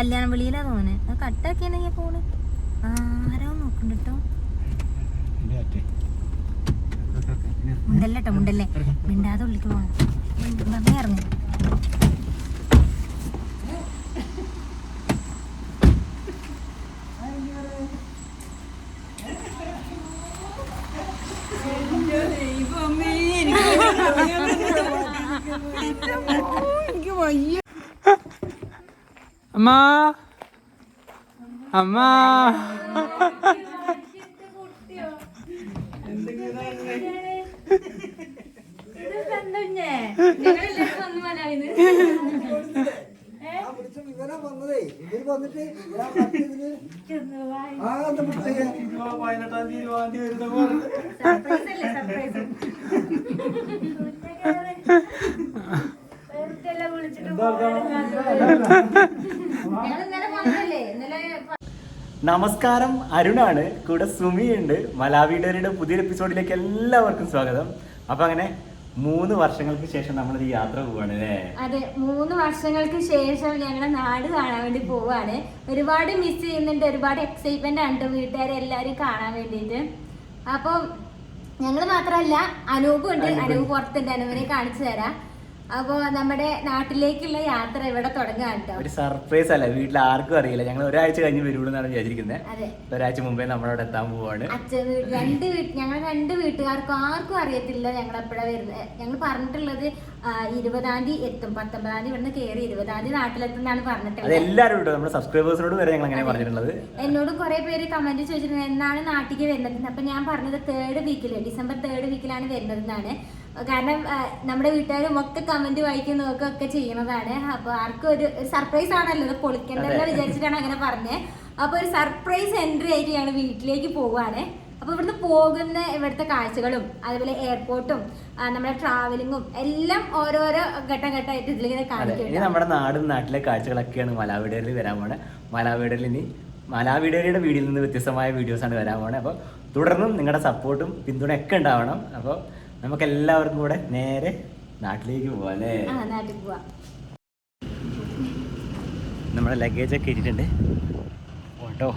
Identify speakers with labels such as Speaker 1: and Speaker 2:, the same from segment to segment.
Speaker 1: കല്യാണ വിളിയിലാ അത് കട്ടാക്കിയാണെങ്കിൽ ഫോണ് ആരോ നോക്കണ്ട കേട്ടോ മുണ്ടല്ലേട്ടോ മുണ്ടല്ലേ? മിണ്ടാതെ ഉള്ളിക്ക് പോകണം ഇറങ്ങും
Speaker 2: അമ്മാ അമ്മാ
Speaker 3: ഇവനെ വന്നതേ ഇവർ വന്നിട്ട് ഞാൻ മറ്റേതിന് ആ എന്താ മുട്ടയെ പതിനെട്ടാം വരുന്ന
Speaker 4: നമസ്കാരം അരുണാണ്. കൂടെ ഉണ്ട് മലാവിഡറിയുടെ പുതിയൊരു എപ്പിസോഡിലേക്ക് എല്ലാവർക്കും സ്വാഗതം. അപ്പൊ അങ്ങനെ മൂന്ന് വർഷങ്ങൾക്ക് ശേഷം നമ്മൾ ഈ യാത്ര പോവാണ് അല്ലേ?
Speaker 1: അതെ മൂന്ന് വർഷങ്ങൾക്ക് ശേഷം ഞങ്ങളുടെ നാട് കാണാൻ വേണ്ടി പോവാണ്. ഒരുപാട് മിസ് ചെയ്യുന്നുണ്ട്. ഒരുപാട് എക്സൈറ്റ്മെന്റ് ആണ് വീട്ടുകാരെ എല്ലാവരും കാണാൻ വേണ്ടിയിട്ട് അപ്പോൾ ഞങ്ങൾ മാത്രമല്ല അനൂപ്. ഉണ്ട് അനൂപ് പുറത്തുണ്ട്. അനൂപിനെ കാണിച്ചു തരാം. അപ്പോൾ നമ്മുടെ നാട്ടിലേക്കുള്ള യാത്ര ഇവിടെ തുടങ്ങാൻ
Speaker 4: ഒരു സർപ്രൈസ് അല്ല? വീട്ടിൽ ആർക്കും അറിയില്ല. ഞങ്ങൾ ഒരാഴ്ച കഴിഞ്ഞ് വരുള്ളൂ എന്നാണ് വിചാരിച്ചിരിക്കുന്നത്
Speaker 1: അതെ.
Speaker 4: ഒരാഴ്ച മുമ്പേ നമ്മളവിടെ എത്താൻ പോവാണ്.
Speaker 1: അച്ഛൻ രണ്ട് വീട്ട് ഞങ്ങൾ രണ്ട് വീട്ടുകാർക്കും ആർക്കും അറിയത്തില്ല ഞങ്ങൾ എപ്പോഴാ വരുന്നത് ഞങ്ങൾ പറഞ്ഞിട്ടുള്ളത് ഇരുപതാം തീയതി എത്തും. പത്തൊമ്പതാം തീയതി ഇവിടുന്ന് കയറി ഇരുപതാം തീയതി നാട്ടിലെത്തുന്നാണ് പറഞ്ഞിട്ടുള്ളത്.
Speaker 4: എല്ലാവരും നമ്മുടെ സബ്സ്ക്രൈബേഴ്സിനോട് വരെ ഞങ്ങൾ അങ്ങനെ പറഞ്ഞിട്ടുള്ളത്.
Speaker 1: എന്നോട് കുറെ പേര് കമന്റ് ചോദിച്ചിരുന്നു എന്നാണ് നാട്ടിലേക്ക് വരുന്നത് അപ്പൊ ഞാൻ പറഞ്ഞത് തേർഡ് വീക്കിൽ ഡിസംബർ തേർഡ് വീക്കിലാണ് വരുന്നത് എന്നാണ് കാരണം നമ്മുടെ വീട്ടുകാരും ഒക്കെ കമന്റ് വായിക്കുന്ന ഒക്കെ ചെയ്യുന്നതാണ്. അപ്പൊ ആർക്കും ഒരു സർപ്രൈസ് ആണല്ലോ ഇത് പൊളിക്കണ്ടെന്ന് വിചാരിച്ചിട്ടാണ് അങ്ങനെ പറഞ്ഞത് അപ്പൊ ഒരു സർപ്രൈസ് എൻട്രി ആയിട്ട് ഞങ്ങൾ വീട്ടിലേക്ക് പോവാണ്. അപ്പൊ ഇവിടുന്ന് പോകുന്ന ഇവിടുത്തെ കാഴ്ചകളും അതുപോലെ എയർപോർട്ടും നമ്മുടെ ട്രാവലിങ്ങും എല്ലാം ഓരോരോ ഘട്ടം ഘട്ടമായിട്ട് ഇതിലിങ്ങനെ കാണിക്കും
Speaker 4: നമ്മുടെ നാടും നാട്ടിലെ കാഴ്ചകളൊക്കെയാണ് മലാവിഡറിൽ വരാൻ പോണേ. മലാവിടലിൽ ഇനി മലാവിഡറിയുടെ വീഡിയോയിൽ നിന്ന് വ്യത്യസ്തമായ വീഡിയോസാണ് വരാൻ പോണേ. അപ്പോൾ തുടർന്നും നിങ്ങളുടെ സപ്പോർട്ടും പിന്തുണയൊക്കെ ഉണ്ടാവണം. അപ്പോൾ നമുക്ക് എല്ലാവർക്കും കൂടെ നേരെ നാട്ടിലേക്ക് പോവാം അല്ലേ?
Speaker 1: ആ നാട്ടിൽ പോവാ.
Speaker 4: നമ്മുടെ ലഗേജ് ഒക്കെ ഇട്ടിട്ടുണ്ട്. ഓട്ടോ.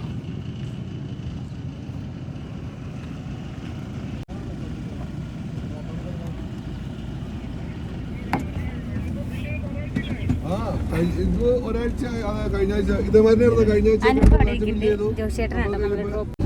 Speaker 5: ആ, കഴി- ഇത് ഒരാഴ്ച കഴിഞ്ഞ ആഴ്ച ഇതേമാതിരി കഴിഞ്ഞ ആഴ്ച
Speaker 1: നമ്മളെ ഡ്രോപ്പ്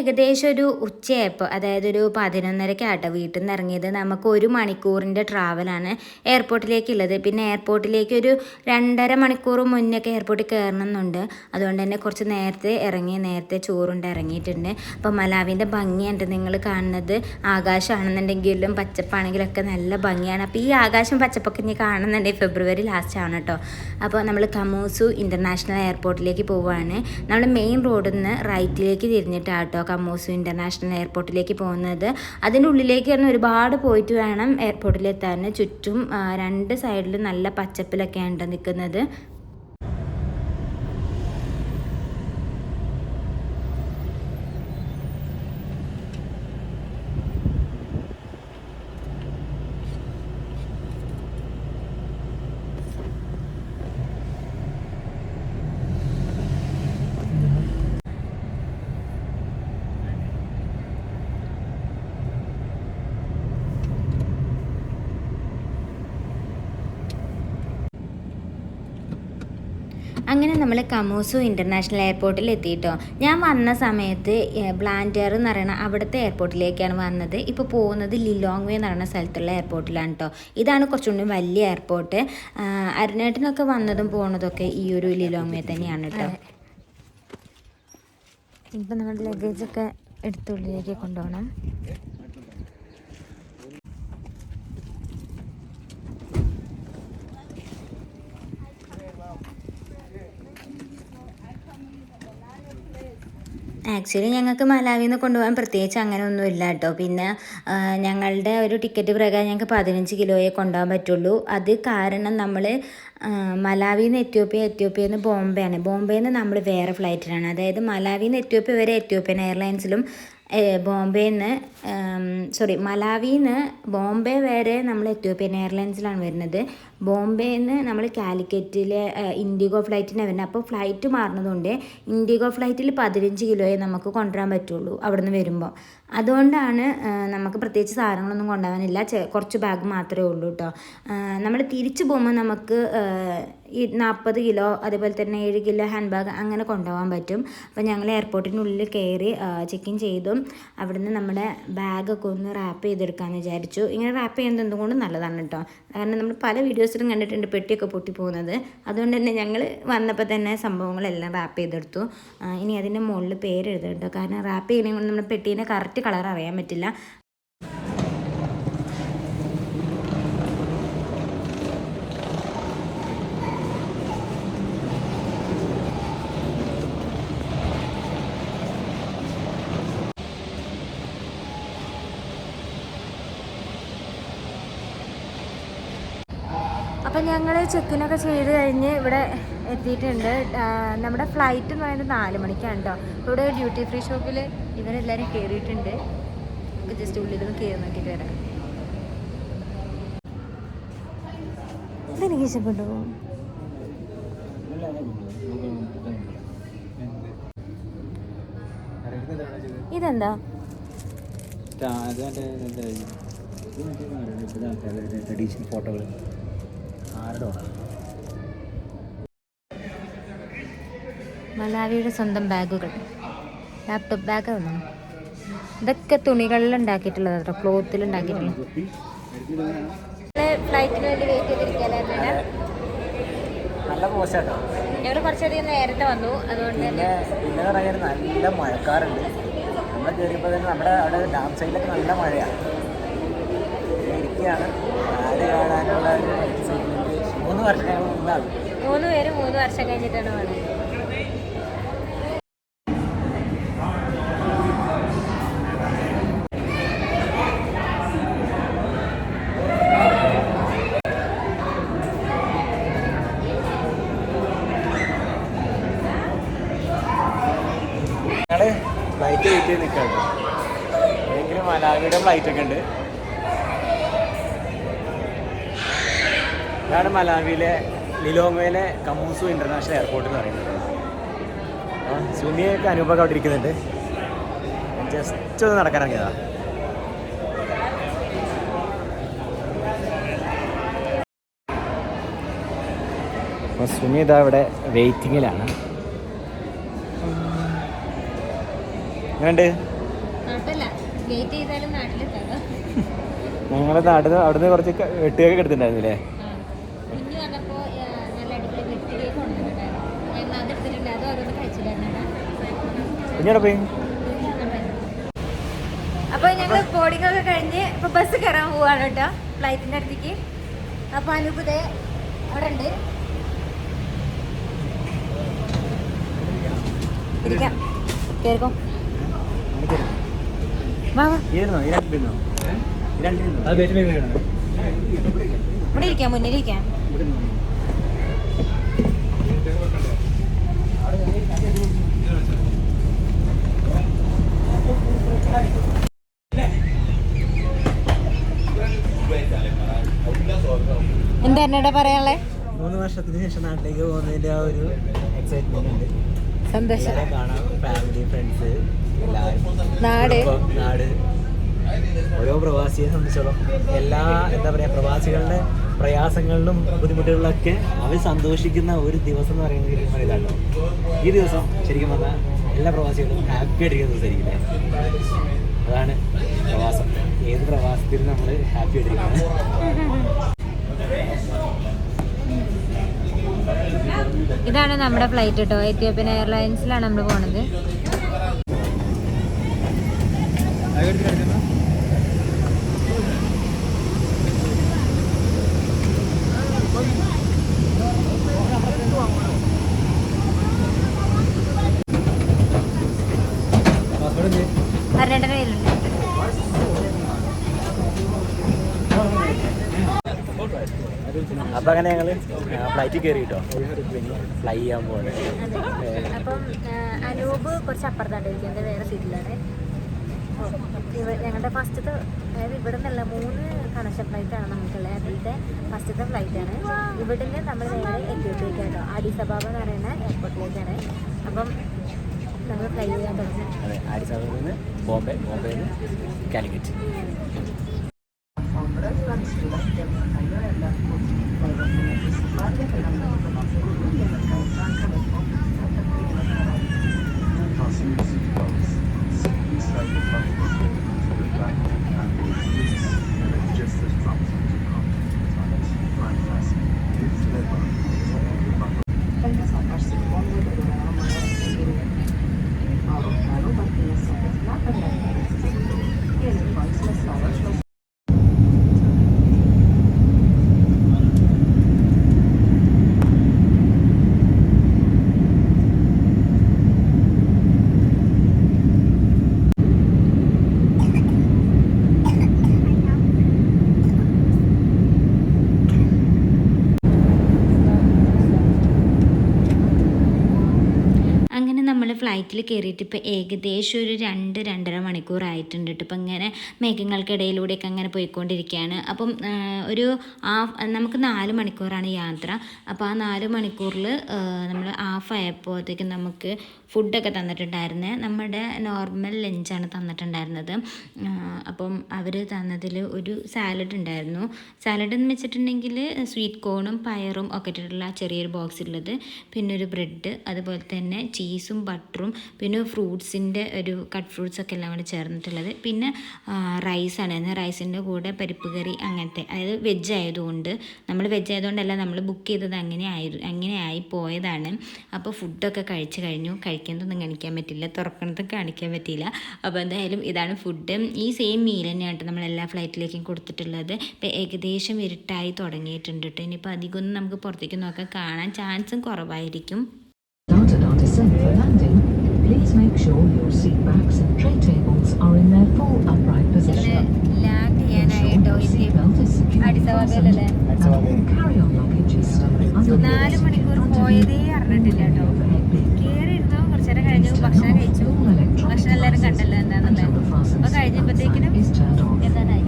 Speaker 1: ഏകദേശം ഒരു ഉച്ചയായപ്പോൾ അതായത് ഒരു പതിനൊന്നരക്ക് ആട്ടോ വീട്ടിൽ നിന്ന് ഇറങ്ങിയത്. നമുക്ക് ഒരു മണിക്കൂറിന്റെ ട്രാവലാണ് എയർപോർട്ടിലേക്കുള്ളത്. പിന്നെ എയർപോർട്ടിലേക്ക് ഒരു രണ്ടര മണിക്കൂർ മുന്നൊക്കെ എയർപോർട്ടിൽ കയറണം എന്നുണ്ട് അതുകൊണ്ട് തന്നെ കുറച്ച് നേരത്തെ ഇറങ്ങി നേരത്തെ ചോറുണ്ട് ഇറങ്ങിയിട്ടുണ്ട്. അപ്പോൾ മലാവിന്റെ ഭംഗിയുണ്ട് നിങ്ങൾ കാണുന്നത്. ആകാശമാണെന്നുണ്ടെങ്കിലും പച്ചപ്പാണെങ്കിലൊക്കെ നല്ല ഭംഗിയാണ്. അപ്പോൾ ഈ ആകാശം പച്ചപ്പൊക്കെ ഇനി കാണുന്നുണ്ടെങ്കിൽ ഫെബ്രുവരി ലാസ്റ്റ് ആണ് കേട്ടോ. അപ്പോൾ നമ്മൾ കമൂസു ഇന്റർനാഷണൽ എയർപോർട്ടിലേക്ക് പോവുകയാണ്. നമ്മൾ മെയിൻ റോഡിൽ നിന്ന് റൈറ്റിലേക്ക് തിരിഞ്ഞിട്ടാണ് കേട്ടോ കമൂസു ഇന്റർനാഷണൽ എയർപോർട്ടിലേക്ക് പോകുന്നത്. അതിന്റെ ഉള്ളിലേക്ക് തന്നെ ഒരുപാട് പോയിട്ട് വേണം എയർപോർട്ടിലെത്താൻ ചുറ്റും രണ്ട് സൈഡിൽ നല്ല പച്ചപ്പിലൊക്കെയാണ് നിൽക്കുന്നത് അങ്ങനെ നമ്മൾ കമൂസു ഇന്റർനാഷണൽ എയർപോർട്ടിൽ എത്തിയിട്ടോ. ഞാൻ വന്ന സമയത്ത് ബ്ലാൻഡർ എന്ന് പറയുന്ന അവിടുത്തെ എയർപോർട്ടിലേക്കാണ് വന്നത്. ഇപ്പോൾ പോകുന്നത് ലിലോങ്വേ എന്ന് പറയുന്ന സ്ഥലത്തുള്ള എയർപോർട്ടിലാണ് കേട്ടോ ഇതാണ് കുറച്ചും കൂടി വലിയ എയർപോർട്ട് അരുണേട്ടനൊക്കെ വന്നതും പോകുന്നതൊക്കെ ഈ ഒരു ലിലോങ്വേ തന്നെയാണ് കേട്ടോ ഇപ്പം നമ്മുടെ ലഗേജൊക്കെ എടുത്തുള്ളിലേക്ക് കൊണ്ടുപോകണം ആക്ച്വലി ഞങ്ങൾക്ക് മലാവിൽ നിന്ന് കൊണ്ടുപോകാൻ പ്രത്യേകിച്ച് അങ്ങനെ ഒന്നും ഇല്ല കേട്ടോ. പിന്നെ ഞങ്ങളുടെ ഒരു ടിക്കറ്റ് പ്രകാരം ഞങ്ങൾക്ക് പതിനഞ്ച് കിലോയെ കൊണ്ടുപോകാൻ പറ്റുള്ളൂ. അത് കാരണം നമ്മൾ മലാവിൽ നിന്ന് എത്യോപ്യ എത്യോപ്യയിൽ നിന്ന് ബോംബെ ആണ് ബോംബെയിൽ നിന്ന് നമ്മൾ വേറെ ഫ്ലൈറ്റിലാണ് അതായത് മലാവിൽ നിന്ന് എത്യോപ്യ വരെ എത്യോപ്യൻ എയർലൈൻസിലും
Speaker 5: ബോംബെയിൽ നിന്ന് സോറി മലാവിയിൽ നിന്ന് ബോംബെ വരെ നമ്മൾ എത്യോപ്യൻ എയർലൈൻസിലാണ് വരുന്നത്. ബോംബെയിൽ നിന്ന് നമ്മൾ കാലിക്കറ്റിലെ ഇൻഡിഗോ ഫ്ലൈറ്റിനാണ് വരുന്നത്. അപ്പോൾ ഫ്ലൈറ്റ് മാറുന്നതുകൊണ്ട് ഇൻഡിഗോ ഫ്ലൈറ്റിൽ പതിനഞ്ച് കിലോയെ നമുക്ക് കൊണ്ടുവരാൻ പറ്റുള്ളൂ അവിടെ നിന്ന് വരുമ്പോൾ അതുകൊണ്ടാണ് നമുക്ക് പ്രത്യേകിച്ച് സാധനങ്ങളൊന്നും കൊണ്ടുപോകാനില്ല കുറച്ച് ബാഗ് മാത്രമേ ഉള്ളൂ കേട്ടോ നമ്മൾ തിരിച്ചു പോകുമ്പോൾ നമുക്ക് ഈ നാൽപ്പത് കിലോ അതേപോലെ തന്നെ ഏഴ് കിലോ ഹാൻഡ് ബാഗ് അങ്ങനെ കൊണ്ടുപോകാൻ പറ്റും. അപ്പോൾ ഞങ്ങൾ എയർപോർട്ടിനുള്ളിൽ കയറി ചെക്ക് ഇൻ ചെയ്തു അവിടുന്ന് നമ്മുടെ ബാഗൊക്കെ ഒന്ന് റാപ്പ് ചെയ്തെടുക്കാമെന്ന് വിചാരിച്ചു. ഇങ്ങനെ റാപ്പ് ചെയ്യുന്നത് എന്തുകൊണ്ടും നല്ലതാണ് കേട്ടോ കാരണം നമ്മൾ പല വീഡിയോസിലും കണ്ടിട്ടുണ്ട് പെട്ടിയൊക്കെ പൊട്ടിപ്പോകുന്നത്. അതുകൊണ്ട് തന്നെ ഞങ്ങൾ വന്നപ്പോൾ തന്നെ സംഭവങ്ങളെല്ലാം റാപ്പ് ചെയ്തെടുത്തു. ഇനി അതിന്റെ മുകളിൽ പേര് എഴുതാം കേട്ടോ. കാരണം റാപ്പ് ചെയ്യണമെങ്കിൽ നമ്മുടെ പെട്ടീന്റെ കറക്റ്റ് കളർ അറിയാൻ പറ്റില്ല അപ്പം ഞങ്ങൾ ചെക്കിനൊക്കെ ചെയ്ത് കഴിഞ്ഞ് ഇവിടെ എത്തിയിട്ടുണ്ട്. നമ്മുടെ ഫ്ലൈറ്റ് എന്ന് പറയുന്നത് നാല് മണിക്കാണ് കേട്ടോ ഇവിടെ ഡ്യൂട്ടി ഫ്രീ ഷോപ്പിൽ ഇവരെല്ലാവരും കയറിയിട്ടുണ്ട് നമുക്ക് ജസ്റ്റ് ഉള്ളിലൊന്ന് കയറി നോക്കിയിട്ട് വരാം. ഇതെനിക്ക് ഇഷ്ടപ്പെട്ടു. ഇതെന്താ?
Speaker 4: ട്രഡീഷണൽ ഫോട്ടോകൾ ആരുടെ
Speaker 5: മലാവിയുടെ സ്വന്തം ബാഗുകൾ. ലാപ്ടോപ്പ് ബാഗ് വന്നു ഇതൊക്കെ തുണികളിൽ ഉണ്ടാക്കിയിട്ടുള്ളത് കേട്ടോ ക്ലോത്തിൽ ഉണ്ടാക്കിയിട്ടുള്ളത്. ഫ്ലൈറ്റിന് വേണ്ടി വെയിറ്റ്
Speaker 4: നല്ല പോസ്റ്റാട്ടോ
Speaker 5: ഞങ്ങൾ കുറച്ചധികം നേരത്തെ വന്നു. അതുകൊണ്ട്
Speaker 4: പിന്നെ പിന്നെ പറയാൻ നല്ല മഴക്കാറുണ്ട്. നമ്മൾ കയറിയപ്പോൾ തന്നെ നമ്മുടെ അവിടെ ഡാം സൈഡിലൊക്കെ നല്ല മഴയാണ് ഇരിക്കുകയാണ്. ആര് കാണാനുള്ള ഒരു മൂന്ന് വർഷം
Speaker 5: മൂന്ന് പേര് മൂന്ന് വർഷം കഴിഞ്ഞിട്ടാണ്
Speaker 4: ഫ്ലൈറ്റ് വെയിറ്റ് ചെയ്ത് നിൽക്കുകയാണ് ഭയങ്കര മലാവിയുടെ ഫ്ലൈറ്റ് ഒക്കെ ഉണ്ട്. ഇതാണ് മലാവിയിലെ ലിലോമയിലെ കമൂസു ഇന്റർനാഷണൽ എയർപോർട്ട് എന്ന് പറയുന്നത്. ആ സുമിയൊക്കെ അനുഭവം അവിടെ ഇരിക്കുന്നുണ്ട്. ജസ്റ്റ് ഒന്ന് നടക്കാൻ ഇറങ്ങിയതാ. അപ്പോൾ സുനിത ഇവിടെ വെയിറ്റിങ്ങിലാണ്. എങ്ങനെയുണ്ട്? ഞങ്ങളുടെ നാട്ടിൽ അവിടുന്ന് കുറച്ച് വെട്ടുകയൊക്കെ എടുത്തിട്ടുണ്ടായിരുന്നില്ലേ
Speaker 5: കുഞ്ഞു വന്നപ്പോൾ നല്ല അടിപൊളി വെട്ടിലേക്ക് കൊണ്ടുവന്നിട്ടുണ്ടായിരുന്നു ഞങ്ങൾ അതെടുത്തിട്ടുണ്ട് അതും അതൊന്ന് കഴിച്ചിട്ടുണ്ടായിരുന്നു
Speaker 4: കുഞ്ഞോടെ പോയി.
Speaker 5: അപ്പോൾ ഞങ്ങൾ ബോർഡിംഗ് ഒക്കെ കഴിഞ്ഞ് ഇപ്പൊ ബസ് കയറാൻ പോവാണ് കേട്ടോ ഫ്ലൈറ്റിന്റെ അടുത്തേക്ക്. അപ്പൊ അനൂപ് അവിടെ ഉണ്ട്. ഇരിക്കാം. ഇവിടെ ഇരിക്കാം മുന്നിൽ ഇരിക്കാം. എന്താ എന്നോട് പറയാനുള്ളത്
Speaker 4: മൂന്ന് വർഷത്തിന് ശേഷം നാട്ടിലേക്ക് പോകുന്നതിന്റെ ആ ഒരു എക്സൈറ്റ്മെന്റ് ഉണ്ട്.
Speaker 5: സന്തോഷം.
Speaker 4: കാണാം ഫാമിലി ഫ്രണ്ട്സ്
Speaker 5: നാട്.
Speaker 4: നാട്. ഓരോ പ്രവാസിയെ സംബന്ധിച്ചോളം എല്ലാ എന്താ പറയാ പ്രവാസികളുടെ പ്രയാസങ്ങളിലും ബുദ്ധിമുട്ടുകളിലൊക്കെ അവർ സന്തോഷിക്കുന്ന ഒരു ദിവസം എന്ന് പറയുന്നത് ശരിക്കും ഈ ദിവസം ശരിക്കും പറഞ്ഞാൽ എല്ലാ പ്രവാസികളും ഹാപ്പി ആയിട്ടിരിക്കുന്ന സംസാരിക്കില്ല അതാണ് പ്രവാസം. ഏത് പ്രവാസത്തിലും നമ്മൾ ഹാപ്പി ആയിട്ടിരിക്കുന്നത്
Speaker 5: ഇതാണ് നമ്മുടെ ഫ്ലൈറ്റ് കേട്ടോ എത്യോപ്യൻ എയർലൈൻസിലാണ് നമ്മൾ പോണത്.
Speaker 4: അങ്ങനെ ഞങ്ങൾ ഫ്ലൈറ്റിൽ കയറി കേട്ടോ ഫ്ലൈ ചെയ്യാൻ പോകുന്നത്
Speaker 5: അപ്പം അനൂപ് കുറച്ച് അപ്പുറത്താണ് വേറെ സീറ്റിലാണ്. ഞങ്ങളുടെ ഫസ്റ്റത്തെ അതായത് ഇവിടെ നിന്നല്ല മൂന്ന് കണക്ഷൻ ഫ്ലൈറ്റ് ആണ് നമുക്കുള്ളത്. അതിന്റെ ഫസ്റ്റത്തെ ഫ്ലൈറ്റ് ആണ്. ഇവിടെ നിന്ന് നമ്മൾ നേരെ എത്തിയോട്ടേക്കാട്ടോ അഡിസബാബ എന്ന് പറയുന്ന എയർപോർട്ടിലേക്കാണ് അപ്പം നമ്മൾ ഫ്ലൈ ചെയ്യാൻ തുടങ്ങി.
Speaker 4: അതെ ആരിസാബിൽ നിന്ന് ബോംബെ ബോംബെയിൽ നിന്ന് കാലിക്കറ്റ്
Speaker 5: ഫ്ലൈറ്റിൽ കയറിയിട്ട് ഇപ്പോൾ ഏകദേശം ഒരു രണ്ട് രണ്ടര മണിക്കൂർ ആയിട്ടുണ്ട് കേട്ടോ ഇപ്പം ഇങ്ങനെ മേഘങ്ങൾക്കിടയിലൂടെയൊക്കെ അങ്ങനെ പോയിക്കൊണ്ടിരിക്കുകയാണ് അപ്പം ഒരു ഹാഫ് നമുക്ക് നാല് മണിക്കൂറാണ് യാത്ര. അപ്പോൾ ആ നാല് മണിക്കൂറിൽ നമ്മൾ ഹാഫ് ആയപ്പോഴത്തേക്കും നമുക്ക് ഫുഡൊക്കെ തന്നിട്ടുണ്ടായിരുന്നേ. നമ്മുടെ നോർമൽ ലഞ്ചാണ് തന്നിട്ടുണ്ടായിരുന്നത്. അപ്പം അവർ തന്നതിൽ ഒരു സാലഡ് ഉണ്ടായിരുന്നു. സാലഡ് എന്ന് വെച്ചിട്ടുണ്ടെങ്കിൽ സ്വീറ്റ് കോണും പയറും ഒക്കെ ഇട്ടിട്ടുള്ള ചെറിയൊരു ബോക്സ് ഉള്ളത് പിന്നെ ഒരു ബ്രെഡ് അതുപോലെ തന്നെ ചീസും ബട്ടറും പിന്നെ ഫ്രൂട്ട്സിന്റെ ഒരു കട്ട് ഫ്രൂട്ട്സ് ഒക്കെ എല്ലാം കൂടി ചേർന്നിട്ടുള്ളത്. പിന്നെ റൈസാണ് റൈസിന്റെ കൂടെ പരിപ്പ് കറി അങ്ങനത്തെ. അതായത് വെജ് ആയതുകൊണ്ട് നമ്മൾ വെജ് ആയതുകൊണ്ടല്ല നമ്മൾ ബുക്ക് ചെയ്തത് അങ്ങനെ ആയി അങ്ങനെ ആയി പോയതാണ്. അപ്പോൾ ഫുഡൊക്കെ കഴിച്ച് കഴിഞ്ഞു. കഴിക്കുന്നതൊന്നും കാണിക്കാൻ പറ്റില്ല തുറക്കുന്നതും കാണിക്കാൻ പറ്റിയില്ല. അപ്പോൾ എന്തായാലും ഇതാണ് ഫുഡ് ഈ സെയിം മീൽ തന്നെയാണ് നമ്മളെല്ലാ ഫ്ലൈറ്റിലേക്കും കൊടുത്തിട്ടുള്ളത്. ഇപ്പോൾ ഏകദേശം ഇരുട്ടായി തുടങ്ങിയിട്ടുണ്ട് കേട്ടോ ഇനിയിപ്പോൾ അധികമൊന്നും നമുക്ക് പുറത്തേക്ക് നോക്കാൻ കാണാൻ ചാൻസും കുറവായിരിക്കും.
Speaker 6: അടുത്ത
Speaker 5: നാല് മണിക്കൂർ പോയതേ അറിഞ്ഞിട്ടില്ല കേട്ടോ ഭക്ഷണം കഴിച്ചു. ഭക്ഷണം എല്ലാവരും കണ്ടല്ലോ എന്താണെന്നുള്ളത്.
Speaker 6: അപ്പൊ
Speaker 5: അപ്പോൾ കഴിഞ്ഞപ്പോഴത്തേക്കിനും
Speaker 6: എത്താനായി.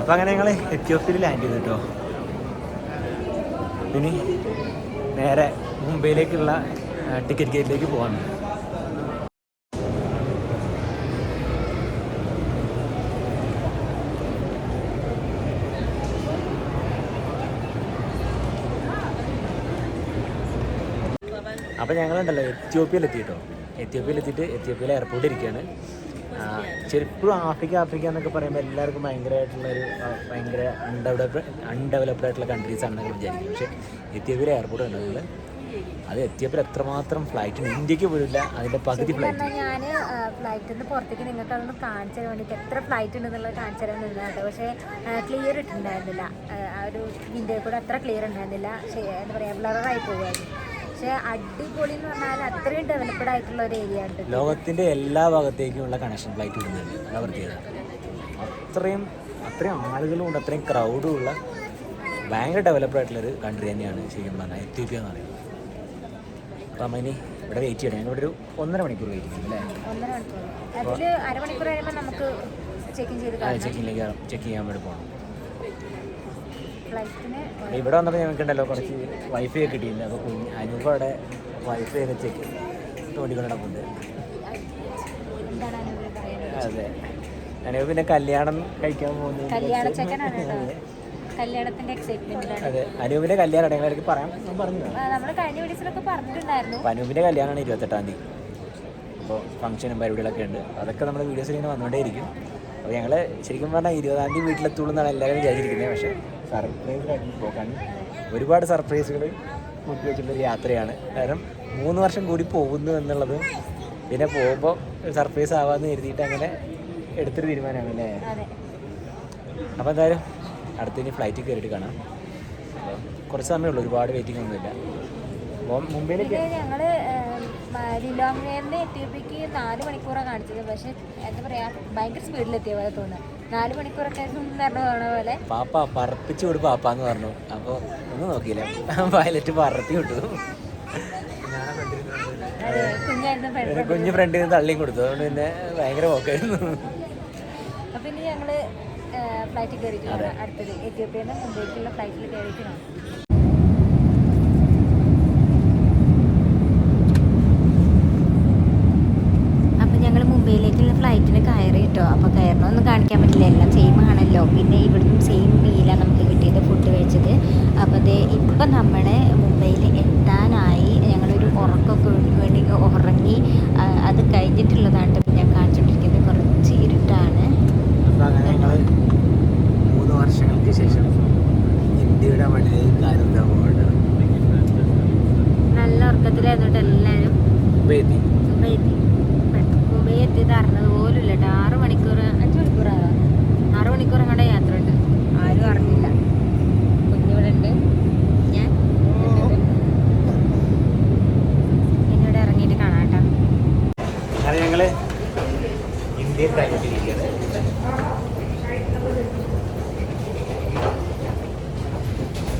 Speaker 4: അപ്പോൾ അങ്ങനെ ഞങ്ങൾ എത്യോപ്യയിൽ ലാൻഡ് ചെയ്തു കേട്ടോ ഇനി നേരെ മുംബൈയിലേക്കുള്ള ടിക്കറ്റ് ഗേറ്റിലേക്ക് പോകാൻ അപ്പോൾ ഞങ്ങളുണ്ടല്ലോ എത്യോപ്യയിൽ എത്തിയിട്ട് എത്യോപ്യയിലെ എയർപോർട്ടിൽ ഇരിക്കുകയാണ്. ചെറുപ്പം ആഫ്രിക്ക ആഫ്രിക്ക എന്നൊക്കെ പറയുമ്പോൾ എല്ലാവർക്കും ഭയങ്കരമായിട്ടുള്ള ഒരു ആ, ഭയങ്കര അൺഡെവലപ്ഡ് അൺഡെവലപ്ഡ് ആയിട്ടുള്ള കൺട്രീസ് ആണെന്ന് വിചാരിക്കും. പക്ഷേ എത്യോപ്യയിലെ എയർപോർട്ട് ഉണ്ട് അത് എത്തിയപ്പോൾ എത്രമാത്രം ഫ്ലൈറ്റ് ഇന്ത്യയ്ക്ക് പോലില്ല അതിന്റെ പകുതി ഫ്ലൈറ്റ്
Speaker 5: ഞാൻ ഫ്ലൈറ്റിൽ നിന്ന് പുറത്തേക്ക് നിങ്ങൾക്ക് അതൊന്ന് കാണിച്ചു തരാൻ വേണ്ടിയിട്ട് എത്ര ഫ്ലൈറ്റ് ഉണ്ടെന്നുള്ളത് കാണിച്ചു തരാൻ നിന്നത് കേട്ടോ. പക്ഷേ ക്ലിയർ ഇട്ടിട്ടുണ്ടായിരുന്നില്ല. ആ, ഒരു ഇന്ത്യയിൽ കൂടെ അത്ര ക്ലിയർ ഉണ്ടായിരുന്നില്ല. എന്താ പറയുക ബ്ലറായി പോകുമായിരുന്നു പക്ഷേ അടിപൊളി എന്ന് പറഞ്ഞാൽ അത്രയും ഡെവലപ്ഡ് ആയിട്ടുള്ള ഒരു ഏരിയ ഉണ്ട്.
Speaker 4: ലോകത്തിന്റെ എല്ലാ ഭാഗത്തേക്കുമുള്ള കണക്ഷൻ ഫ്ലൈറ്റ് ഇടുന്നുണ്ട്. അതാ പ്രത്യേകത അത്രയും അത്രയും ആളുകളും ഉണ്ട് അത്രയും ക്രൗഡും ഉള്ള ഭയങ്കര ഡെവലപ്ഡ് ആയിട്ടുള്ളൊരു കൺട്രി തന്നെയാണ് ശരിക്കും പറഞ്ഞാൽ എത്യോപ്യ എന്ന് പറയുന്നത്. അപ്പോൾ അമ്മ ഇനി ഇവിടെ വെയിറ്റ് ചെയ്യണം. ഇവിടെ ഒരു ഒന്നര മണിക്കൂർ വെയിറ്റ് ചെയ്യും അല്ലേ? ചെക്കിങ്ങിലേക്ക് ചെക്ക് ചെയ്യാൻ വേണ്ടി പോകണം ഇവിടെ വന്നപ്പോൾ ഞങ്ങൾക്ക് ഉണ്ടല്ലോ കുറച്ച് വൈഫൈ ഒക്കെ കിട്ടിയില്ല അപ്പോൾ കുഞ്ഞ് അനൂപ് അവിടെ വൈഫൈ ഒക്കെ ചെക്ക്
Speaker 5: പറയുന്നത്
Speaker 4: അതെ. അനൂപ് പിന്നെ കല്യാണം കഴിക്കാൻ പോകുന്നു
Speaker 5: കല്യാണ ചെക്കനാണ് കേട്ടോ. കല്യാണത്തിന്റെ എക്സൈറ്റ്മെന്റിലാണ്
Speaker 4: അതെ അനൂപിന്റെ കല്യാണം പറയാം. ഞാൻ പറഞ്ഞു
Speaker 5: നമ്മൾ കഴിഞ്ഞ വീഡിയോസിലൊക്കെ പറഞ്ഞിട്ടുണ്ടായിരുന്നു.
Speaker 4: അപ്പോൾ അനൂപിന്റെ കല്യാണമാണ് ഇരുപത്തെട്ടാം തീയതി. അപ്പോൾ ഫംഗ്ഷനും പരിപാടികളൊക്കെ ഉണ്ട്. അതൊക്കെ നമ്മുടെ വീഡിയോസിൽ ഇങ്ങനെ വന്നുകൊണ്ടേയിരിക്കും അപ്പോൾ ഞങ്ങൾ ശരിക്കും പറഞ്ഞാൽ ഇരുപതാം തീയതി വീട്ടിലെത്തുള്ളൂ എന്നാണ് എല്ലാവരും വിചാരിച്ചിരിക്കുന്നത് പക്ഷേ സർപ്രൈസിലായിട്ട് പോകാൻ ഒരുപാട് സർപ്രൈസുകൾ കൂട്ടി വെച്ചിട്ടുള്ളൊരു യാത്രയാണ്. കാരണം മൂന്ന് വർഷം കൂടി പോകുന്നു എന്നുള്ളത് പിന്നെ പോകുമ്പോൾ സർപ്രൈസ് ആവാമെന്ന് കരുതിയിട്ട് അങ്ങനെ എടുത്തൊരു തീരുമാനമാണ് അല്ലേ അപ്പോൾ എന്തായാലും അടുത്തിനി ഫ്ലൈറ്റിൽ കയറിയിട്ട് കാണാം. കുറച്ച് സമയമുള്ളൂ ഒരുപാട് വെയിറ്റിംഗ് ഒന്നുമില്ല. അപ്പം മുംബൈയിലേക്ക്
Speaker 5: ഞങ്ങൾ ലിലോങ്വേറിന് എത്തിയപ്പോഴേക്ക് നാല് മണിക്കൂറാണ് കാണിച്ചത്. പക്ഷേ എന്താ പറയുക ഭയങ്കര സ്പീഡിലെത്തിയ പോലെ തോന്നുന്നു. നാല് മണിക്കൂറൊക്കെ പോണ പോലെ.
Speaker 4: പാപ്പ പറപ്പിച്ചു വിട് പാപ്പ എന്ന് പറഞ്ഞു. അപ്പോൾ ഒന്നും നോക്കിയില്ല. പൈലറ്റ് പറത്തി വിട്ടു. കുഞ്ഞു ഫ്രണ്ടിൽ നിന്ന് തള്ളിയും കൊടുത്തു. അതുകൊണ്ട് പിന്നെ ഭയങ്കര പോക്കായിരുന്നു.
Speaker 5: അപ്പം ഇനി ഞങ്ങൾ ഫ്ലൈറ്റിൽ കയറിയിട്ടുണ്ട് അടുത്തത്. എത്യോപ്യയിൽ നിന്ന് മുംബൈക്കുള്ള ഫ്ലൈറ്റിൽ കയറിയിട്ടാണ് അപ്പം ഞങ്ങൾ മുംബൈയിലേക്കുള്ള ഫ്ലൈറ്റിന് കയറി കേട്ടോ അപ്പോൾ കയറണമെന്നും കാണിക്കാൻ പറ്റില്ല എല്ലാം സെയിം ആണല്ലോ പിന്നെ ഇവിടുന്ന് സെയിം മീലാണ് നമുക്ക് കിട്ടിയത് ഫുഡ് കഴിച്ചത് അപ്പോൾ അത് ഇപ്പം നമ്മുടെ മുംബൈയിൽ എത്താനായി ഞങ്ങളൊരു ഉറക്കമൊക്കെ വേണ്ടി ഉറങ്ങി ആ, അത് കഴിഞ്ഞിട്ടുള്ളതാണ് ഇപ്പം ഞാൻ കാണിച്ചുകൊണ്ടിരിക്കുന്നത് കുറച്ച് ഇരുട്ടാണ്
Speaker 4: അപ്പോൾ അങ്ങനെ ഞങ്ങൾ മൂന്ന് വർഷങ്ങൾക്ക് ശേഷം ഇന്ത്യയുടെ മണ്ണിലേക്ക് കാലുണ്ടാൻ പോകേണ്ടത്
Speaker 5: നല്ല ഉറക്കത്തിലായിരുന്നു കേട്ടോ എല്ലാവരും
Speaker 4: മുംബൈ എത്തി
Speaker 5: മുംബൈ എത്തി മുംബൈ എത്തിയത് അറിഞ്ഞത് പോലും ഇല്ല കേട്ടോ ആറ് മണിക്കൂർ അഞ്ച് മണിക്കൂറാണോ ആറ് മണിക്കൂർ അങ്ങോട്ട് യാത്ര ഉണ്ട് ആരും അറിഞ്ഞില്ല കുഞ്ഞിവിടെ ഉണ്ട് ഞാൻ ഉണ്ട്. എന്നിവിടെ ഇറങ്ങിയിട്ട് കാണാം കേട്ടോ
Speaker 4: അങ്ങനെ ഞങ്ങൾ ഇന്ത്യയിൽ കഴിഞ്ഞിട്ടിരിക്കുകയാണ്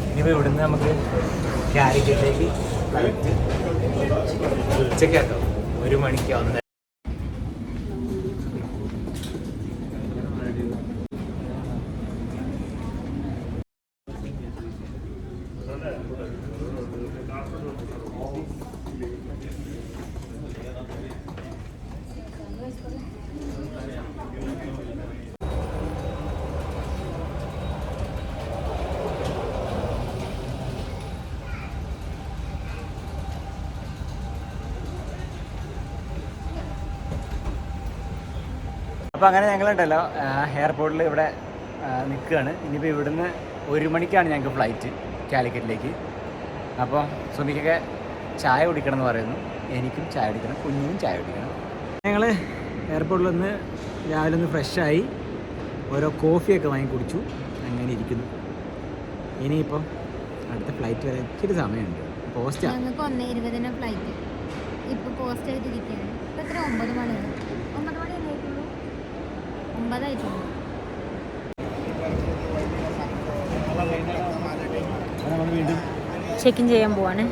Speaker 4: ഇനിയിപ്പോൾ ഇവിടുന്ന് നമുക്ക് കാലിക്കറ്റിലേക്ക് ഫ്ലൈറ്റ് ഉച്ചയ്ക്കാട്ടോ ഒരു മണിക്ക് ഒന്ന് അപ്പോൾ അങ്ങനെ ഞങ്ങളുണ്ടല്ലോ എയർപോർട്ടിൽ ഇവിടെ നിൽക്കുകയാണ്. ഇനിയിപ്പോൾ ഇവിടുന്ന് ഒരു മണിക്കാണ് ഞങ്ങൾക്ക് ഫ്ലൈറ്റ് കാലിക്കറ്റിലേക്ക്. അപ്പോൾ സുമിക്കൊക്കെ ചായ കുടിക്കണം എന്ന് പറയുന്നു. എനിക്കും ചായ കുടിക്കണം കുഞ്ഞിനും ചായ കുടിക്കണം. ഞങ്ങൾ എയർപോർട്ടിൽ ഒന്ന് രാവിലെ ഒന്ന് ഫ്രഷായി ഓരോ കോഫിയൊക്കെ വാങ്ങി കുടിച്ചു. അങ്ങനെ ഇരിക്കുന്നു. ഇനിയിപ്പോൾ അടുത്ത ഫ്ലൈറ്റ് വരെ ഇച്ചിരി സമയമുണ്ട്. പോസ്റ്റാണ്
Speaker 5: ഞങ്ങൾക്ക് ഒന്നേ ഇരുപതിന് ഫ്ലൈറ്റ് ഇപ്പോൾ പോസ്റ്റ് ആയിട്ടിരിക്കുകയാണ് ഇപ്പോൾ എത്ര? ഒമ്പത് മണിയാണ്. ചെക്ക് ഇൻ ചെയ്യാൻ പോവാണ്.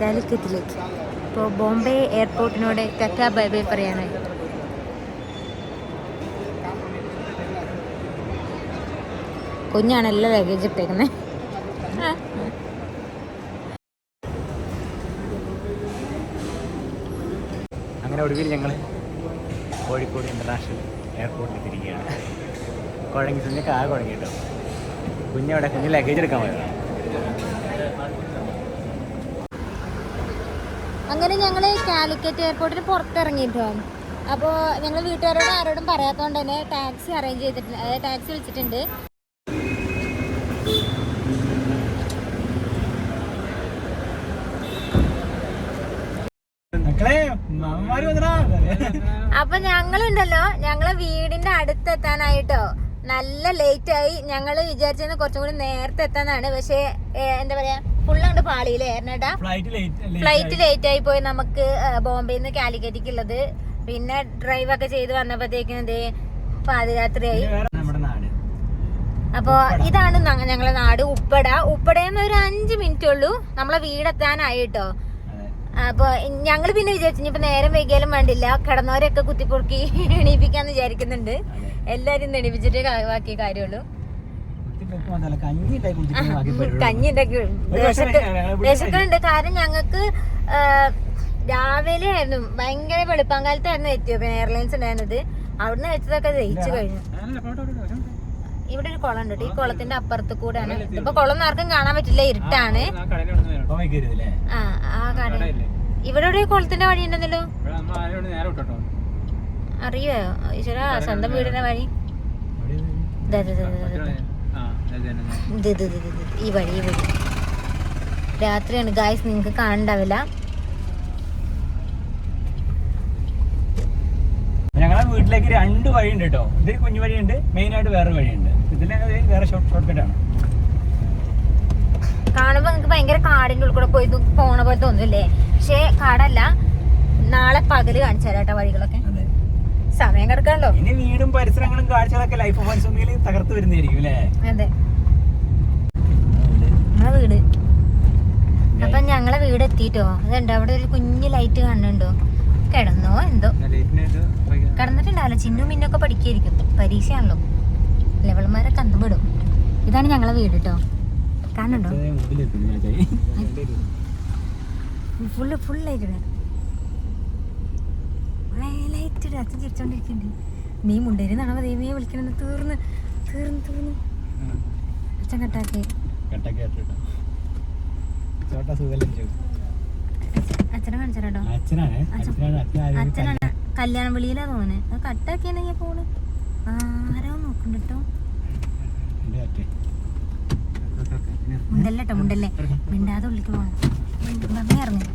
Speaker 4: കാലിക്കറ്റിലേക്ക്.
Speaker 5: ഇപ്പോൾ ബോംബെ എയർപോർട്ടിനോട് കറ്റ ബൈ ബൈ പറയാനായി കുഞ്ഞാണ് എല്ലാ ലഗേജ് ഇട്ടേക്കുന്നത്
Speaker 4: അങ്ങനെ ഒടുവിൽ ഞങ്ങൾ കോഴിക്കോട് ഇന്റർനാഷണൽ എയർപോർട്ടിൽ തിരിക്കുകയാണ് കുഴങ്ങി കുഞ്ഞൊക്കെ ആ കുഴങ്ങി കേട്ടോ കുഞ്ഞവിടെ കുഞ്ഞ് ലഗേജ് എടുക്കാൻ പോയത്.
Speaker 5: അങ്ങനെ ഞങ്ങൾ കാലിക്കറ്റ് എയർപോർട്ടിന് പുറത്തിറങ്ങിയിട്ടോ അപ്പോൾ ഞങ്ങൾ വീട്ടുകാരോട് ആരോടും പറയാത്തതുകൊണ്ട് തന്നെ ടാക്സി അറേഞ്ച് ചെയ്തിട്ടുണ്ട് അതായത് ടാക്സി വിളിച്ചിട്ടുണ്ട് അപ്പൊ ഞങ്ങളുണ്ടല്ലോ. ഞങ്ങളെ വീടിന്റെ അടുത്തെത്താനായിട്ടോ. നല്ല ലേറ്റ് ആയി. ഞങ്ങൾ വിചാരിച്ചത് കുറച്ചും കൂടി നേരത്തെ എത്താനാണ് പക്ഷേ എന്താ പറയാ അങ്ങോട്ട് പാളിയില്ലേ ഏട്ടനേട്ടാ
Speaker 4: ഫ്ലൈറ്റ് ലേറ്റ്
Speaker 5: ആയി. പോയി നമുക്ക് ബോംബെയിൽ നിന്ന് കാലിക്കറ്റിക്ക് ഉള്ളത് പിന്നെ ഡ്രൈവ് ഒക്കെ ചെയ്ത് വന്നപ്പോഴത്തേക്കും ഇതേ പാതിരാത്രിയായി. അപ്പോ ഇതാണ് ഞങ്ങ- ഞങ്ങളെ നാട് ഉപ്പട. ഉപ്പടയെന്ന് ഒരു അഞ്ച് മിനിറ്റ് ഉള്ളൂ. നമ്മളെ വീടെത്താനായി കേട്ടോ
Speaker 4: അതെ
Speaker 5: അപ്പൊ ഞങ്ങൾ പിന്നെ വിചാരിച്ചു ഇനിയിപ്പോ നേരം വൈകിയാലും വേണ്ടില്ല. കിടന്നവരൊക്കെ കുത്തിപ്പൊറുക്കി എണീപ്പിക്കാന്ന് വിചാരിക്കുന്നുണ്ട്. എല്ലാരും ഇന്ന് എണീപ്പിച്ചിട്ട് ബാക്കി കാര്യമുള്ളൂ.
Speaker 4: കഞ്ഞി ഉണ്ടാക്കി
Speaker 5: വിശക്കുന്നുണ്ട്. കാരണം ഞങ്ങൾക്ക് രാവിലെ ആയിരുന്നു. ഭയങ്കര വെളുപ്പാങ്കാലത്തായിരുന്നു എത്തിയോപ്യൻ എയർലൈൻസ് ഉണ്ടായിരുന്നത്. അവിടുന്ന് വെച്ചതൊക്കെ ജയിച്ചു കഴിഞ്ഞു. ഇവിടെ ഒരു കുളം ഉണ്ട് ഈ കുളത്തിന്റെ അപ്പുറത്ത് കൂടെയാണ്. ഇപ്പൊ കുളം ആർക്കും കാണാൻ പറ്റില്ല ഇരുട്ടാണ്? ആ ആ കട ഇവിടെ ഒരു കുളത്തിന്റെ വഴി ഉണ്ടെന്നല്ലോ. അറിയോ? ഈശ്വര സ്വന്തം വീടിന്റെ വഴി. ഈ വഴി ഈ വഴി. രാത്രിയാണ്. ഗായ്സ് നിങ്ങൾക്ക് കാണണ്ടാവില്ല.
Speaker 4: ഞങ്ങളെ വീട്ടിലേക്ക് രണ്ട് വഴിയുണ്ട് കേട്ടോ ഇതിൽ കുഞ്ഞു വഴിയുണ്ട്. മെയിൻ ആയിട്ട് വേറെ വഴിയുണ്ട്. ഇതിലെ വേറെ ഷോർട്ട് ഷോർട്ട് കട്ട് ആണ്.
Speaker 5: കാണുമ്പോ നിങ്ങൾക്ക് ഭയങ്കര കാടിന്റെ ഉള്ളിൽ കൂടെ പോയി പോണ പോലെ തോന്നുന്നില്ലേ പക്ഷേ കാടല്ല നാളെ പകൽ കാണിച്ചു തരാം കേട്ടോ വഴികളൊക്കെ. സമയം കിടക്കാണല്ലോ
Speaker 4: ഇനി വീടും പരിസരങ്ങളും കാഴ്ചകളൊക്കെ ലൈഫ് മത്സരങ്ങളിൽ തകർത്ത് വരുന്നതായിരിക്കും അല്ലേ?
Speaker 5: അതെ. നമ്മളെ വീട്. അപ്പൊ ഞങ്ങളെ വീട് എത്തിട്ടോ? അതുണ്ട് അവിടെ ഒരു കുഞ്ഞു ലൈറ്റ് കാണുന്നുണ്ടോ? കിടന്നോ എന്തോ. കിടന്നിട്ടുണ്ടാവില്ല. ചിന്നും മിന്നൊക്കെ പഠിക്കായിരിക്കും. പരീക്ഷയാണല്ലോ. ലെവൾമാരൊക്കെ കണ്ടുപിടും വിടും. ഇതാണ് ഞങ്ങളെ വീട് കേട്ടോ കാണണ്ടോ ഫുള്ള് ഫുൾ ലൈറ്റ് അച്ഛൻ ചിരിച്ചോണ്ടിരിക്കുന്നുണ്ട്. നീ മുണ്ടേരി നടന്ന? ദൈവമേ വിളിക്കണെന്ന് തീർന്ന് തീർന്ന് തീർന്ന്. അച്ഛൻ കട്ടാക്കി. അച്ഛനെ
Speaker 4: അച്ഛനാണ്.
Speaker 5: കല്യാണം. വിളിയിലാ തോന്നുന്നത് അത് കട്ടാക്കിയാണെങ്കിൽ പോണ്. ആരോ നോക്കണ്ടോ മുണ്ടല്ലേട്ടോ മുണ്ടല്ലേ മിണ്ടാതെ ഉള്ളിക്ക് പോകണം ഇറങ്ങി.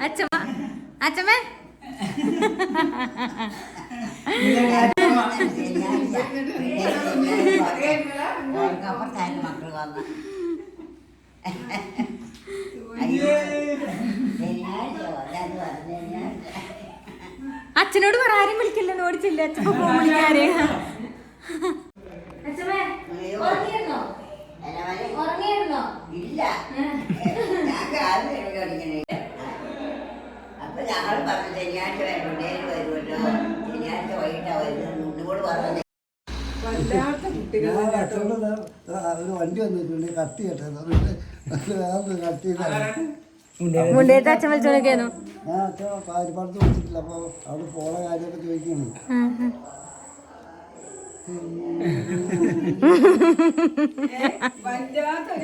Speaker 5: അച്ഛമ്മ അച്ഛമ്മ?
Speaker 7: അപ്പുറത്തായിരുന്നു മക്കൾ വന്ന്
Speaker 5: അച്ഛനോട് പറ ആരും വിളിക്കില്ല ഓടിച്ചില്ല അച്ഛൻ ഫോൺ ഉറങ്ങിയിരുന്നോ?
Speaker 7: ഇല്ല. അപ്പൊ ഞങ്ങൾ പറഞ്ഞു ശനിയാഴ്ച വരണ്ടേര് വരുമല്ലോ ശനിയാഴ്ച വൈകിട്ടാ വരുന്നത്. മുന്നോട് പറഞ്ഞു.
Speaker 3: ഒരു വണ്ടി വന്നിട്ടുണ്ട് കത്തി കെട്ടെ. എന്നിട്ട് കത്തി
Speaker 5: മുണ്ടേരത്തെ അച്ഛൻ വിളിച്ചോണ്ടൊക്കെയായിരുന്നു
Speaker 3: ഞാൻ അച്ഛൻ പാരിപ്പാടത്ത് വിളിച്ചിട്ടില്ല അപ്പൊ അവിടെ പോണ കാര്യമൊക്കെ ചോദിക്കുന്നു.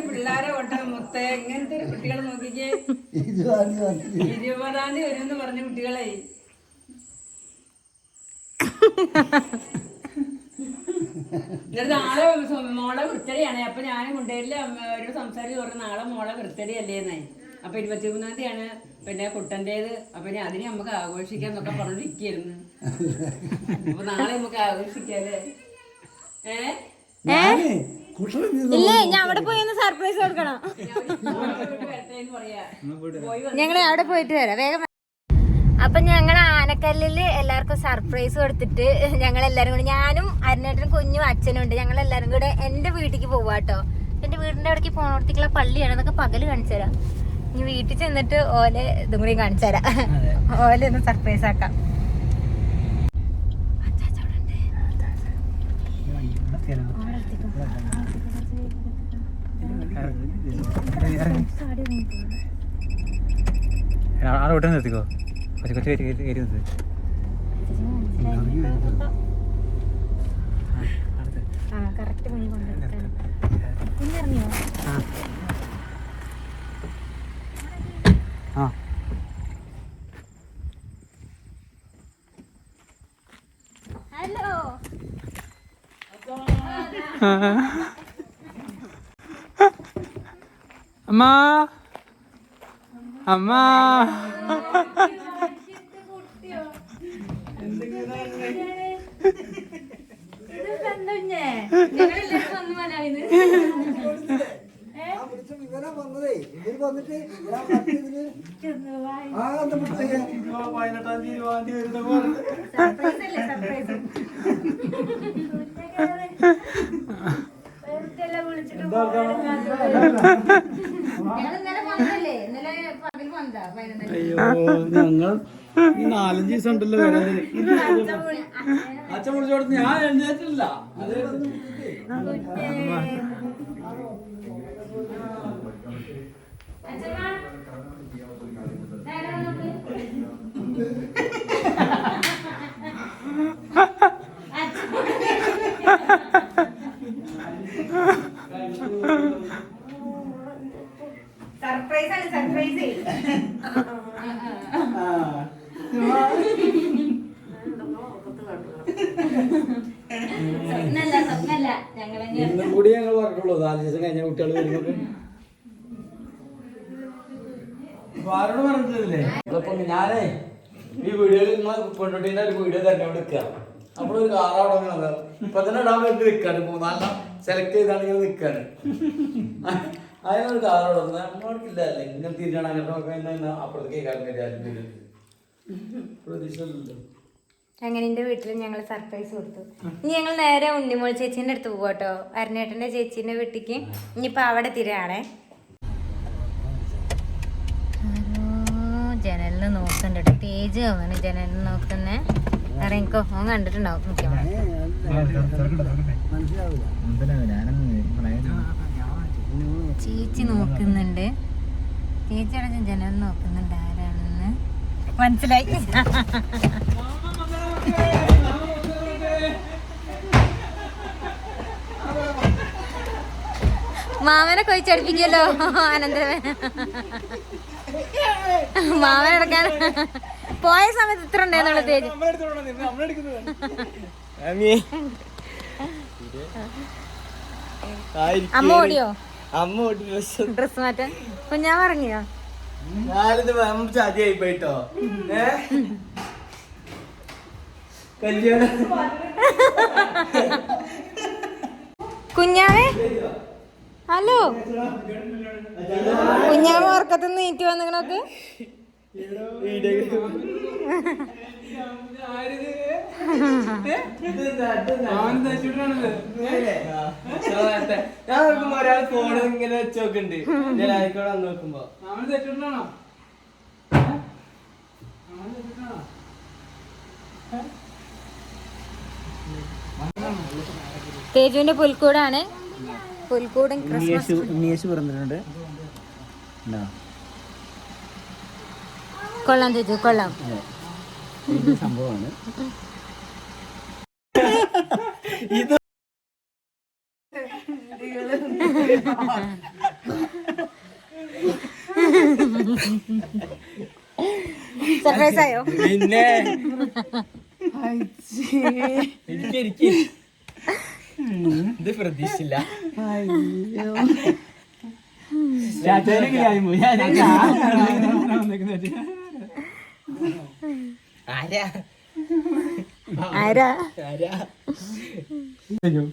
Speaker 2: പിള്ളേരെ കൊണ്ട മുത്ത. എങ്ങനത്തെ കുട്ടികൾ കുട്ടികളെ നോക്കിക്കേ. ഇരുപതാം തീയതി വരുമെന്ന് പറഞ്ഞു കുട്ടികളെ. എന്നിട്ട് നാളെ സ- മോളെ ബർത്ത്ഡേയാണ് അപ്പൊ ഞാനും മുണ്ടേരിൽ ഒരു സംസാരിച്ച് പറഞ്ഞു നാളെ മോളെ ബർത്ത്ഡേ അല്ലേന്നായി അപ്പൊ ഇരുപത്തിമൂന്നാം തീയതിയാണ് പിന്നെ കുട്ടന്റേത്. അപ്പൊ ഇനി അതിനെ നമുക്ക് ആഘോഷിക്കാം എന്നൊക്കെ പറഞ്ഞിരിക്കുന്നു അപ്പൊ നാളെ നമുക്ക് ആഘോഷിക്കാല്ലേ? ഏ?
Speaker 5: ഇല്ലേ ഞാൻ അവിടെ പോയി ഒന്ന് സർപ്രൈസ് കൊടുക്കണം. ഞങ്ങൾ അവിടെ പോയിട്ട് വരാം. വേഗം. അപ്പൊ ഞങ്ങൾ ആനക്കല്ലിൽ എല്ലാവർക്കും സർപ്രൈസ് കൊടുത്തിട്ട് ഞങ്ങൾ എല്ലാരും കൂടി ഞാനും അരുണേട്ടനും കുഞ്ഞും അച്ഛനും ഉണ്ട്. ഞങ്ങൾ എല്ലാരും കൂടെ എന്റെ വീട്ടിലേക്ക് പോവാട്ടോ എന്റെ വീടിന്റെ അവിടേക്ക് പോണോടത്തേക്കുള്ള പള്ളിയാണ് എന്നൊക്കെ പകൽ കാണിച്ചു തരാം. ഇനി വീട്ടിൽ ചെന്നിട്ട് ഓലെ ഇതും കൂടി കാണിച്ചു തരാം. ഓലെ ഒന്ന് സർപ്രൈസ് ആക്കാം. അച്ചാച്ച
Speaker 4: ആളെ വിട്ടു നിർത്തിക്കോ കൊച്ചു കൊച്ചു കയറി നിർത്തി
Speaker 5: ആ കറക്റ്റ് മണി കൊണ്ടുവരാൻ കുഞ്ഞിറങ്ങിയോ
Speaker 4: ആ
Speaker 5: ഹലോ
Speaker 4: അമ്മ അമ്മ
Speaker 3: ആ പിടിച്ച ഇവനെ വന്നതേ ഇവർ വന്നിട്ട് ഞാൻ കത്തി ഇതിൽ ആ എന്താ പിടിച്ചേ
Speaker 2: പതിനെട്ടാം തീയതി വരുന്ന പറഞ്ഞ് അയ്യോ ഞങ്ങൾ നാലഞ്ച് ദിവസം ഉണ്ടല്ലോ അച്ഛൻ വിളിച്ചോടത്ത് ഞാൻ എഴുന്നേറ്റില്ല അതേ
Speaker 5: സർപ്രൈസ്. ആണ് സർപ്രൈസ്
Speaker 3: ഇന്നും കൂടി ഞങ്ങൾ പറഞ്ഞുള്ളൂ നാല് ദിവസം കഴിഞ്ഞ കുട്ടികൾ വരുന്നത് ആരോട് പറഞ്ഞിട്ടില്ലേ ഞാനേ ഈ വീഡിയോയിൽ നിങ്ങളെ പെൺകുട്ടീന്റെ ഒരു വീഡിയോ തന്നെ എടുക്കുക നമ്മളൊരു കാർ ഇപ്പൊ തന്നെ ഇടാൻ വേണ്ടി നിൽക്കാണ് മൂന്നാലെണ്ണം സെലക്ട് ചെയ്താണെങ്കിൽ നിൽക്കാണ് അതിനൊരു കാർ അവിടെ വന്നത് നമ്മൾക്കില്ല അല്ലേ ഇങ്ങനെ തിരിഞ്ഞാണ് അങ്ങോട്ട് നോക്കാൻ അപ്പുറത്തേക്ക് പ്രതീക്ഷയില്ലല്ലോ.
Speaker 5: അങ്ങനെ വീട്ടിൽ ഞങ്ങൾ സർപ്രൈസ് കൊടുത്തു. ഇനി ഞങ്ങൾ നേരെ ഉണ്ണിമോൾ ചേച്ചീന്റെ അടുത്ത് പോകട്ടോ അരുണേട്ടന്റെ ചേച്ചീന്റെ വീട്ടിക്ക്. ഇനിയിപ്പോൾ അവിടെ തിരയാണേ. ജനലിൽ നോക്കണ്ട പേജ് തോന്നുന്നു ജനലിൽ നോക്കുന്നേ. ഇറങ്ങിക്കോ ഓൻ കണ്ടിട്ടുണ്ടാവും ചേച്ചി നോക്കുന്നുണ്ട്. ചേച്ചി അവിടെ ജനൽ നോക്കുന്നുണ്ട്. ആരാണെന്ന്? മനസ്സിലായി. മാമനെ കൊയിച്ചടിപ്പിക്കല്ലോ അനന്തരവൻ മാമൻ എടുക്കാൻ. പോയ സമയത്ത് ഇത്ര ഉണ്ടായിരുന്നുള്ള തേജ്. അമ്മ. ഓടിയോ?
Speaker 3: അമ്മ ഓടി ഡ്രസ്
Speaker 5: ഡ്രസ് മാറ്റാൻ? കുഞ്ഞാൻ ഞാൻ
Speaker 3: ഞാനിത് വമ്പ ചതിയായി പോയിട്ടോ ഏ? കല്യാണം.
Speaker 5: കുഞ്ഞാവേ? ഹലോ? കുഞ്ഞാവ് ഉറക്കത്തുനിന്ന് നീറ്റ് വന്നിങ്ങനൊക്കെ
Speaker 3: ഞാൻ നോക്കുമ്പോ ഒരാൾ ഫോൺ ഇങ്ങനെ വെച്ച് നോക്കുന്നുണ്ട് ഞാൻ ആയിക്കോടെ നോക്കുമ്പോ
Speaker 5: തേജുവിന്റെ പുൽക്കൂടാണ് പുൽക്കൂടും ക്രിസ്മസ്
Speaker 4: ഉണ്ണിയേശു പറഞ്ഞിട്ടുണ്ട് ചേച്ചി
Speaker 5: കൊള്ളാം. സംഭവമാണ് കൊള്ളാം
Speaker 4: ഇത്
Speaker 5: സർപ്രൈസ് ആയോ
Speaker 3: പിന്നെ ഇത് പ്രതീക്ഷില്ല ഇത് ഞാൻ ഞാൻ
Speaker 5: ആരാ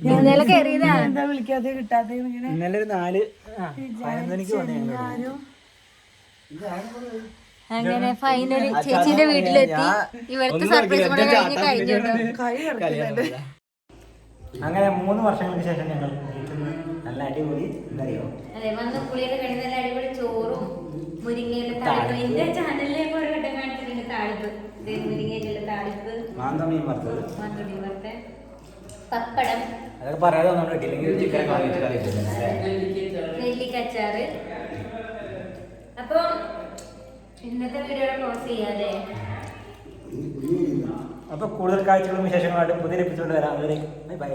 Speaker 5: ഇന്നലെ കയറിയതാ
Speaker 4: ഇന്നലെ ഒരു നാല് ആ, പതിനൊന്ന് മണിക്ക് വന്നു ഞങ്ങൾ
Speaker 5: അങ്ങനെ ഫൈനലി ചേച്ചിന്റെ വീട്ടിലെത്തി. ഇവർക്ക് സർപ്രൈസ് കൂടെ കഴിഞ്ഞ് കഴിഞ്ഞു
Speaker 4: അങ്ങനെ മൂന്ന് വർഷങ്ങൾക്ക് ശേഷം ഞങ്ങൾ നല്ല അടിപൊളി എന്തറിയോ
Speaker 5: അതെ വന്ന് പുളിയൊക്കെ കഴിഞ്ഞ നല്ല അടിപൊളി ചോറും എന്റെ ചാനലിലേക്ക് ഒരു താളിപ്പ്. ദേ മുരിങ്ങയുടെ താളിപ്പ്.
Speaker 4: മാന്തമീൻ വറുത്തത്.
Speaker 5: മന്തുടി വറുത്തെ. പപ്പടം.
Speaker 4: അതൊക്കെ പറയാതെ കിട്ടിയില്ലെങ്കിൽ ചിക്കൻ
Speaker 5: നെല്ലിക്കച്ചാറ്. അപ്പൊ ഇന്നത്തെ വീഡിയോ ക്ലോസ് ചെയ്യാതെ
Speaker 4: അപ്പോൾ കൂടുതൽ കാഴ്ചകളും വിശേഷങ്ങളായിട്ട് പുതിയ എപ്പിസോഡ് വരാം. ബൈ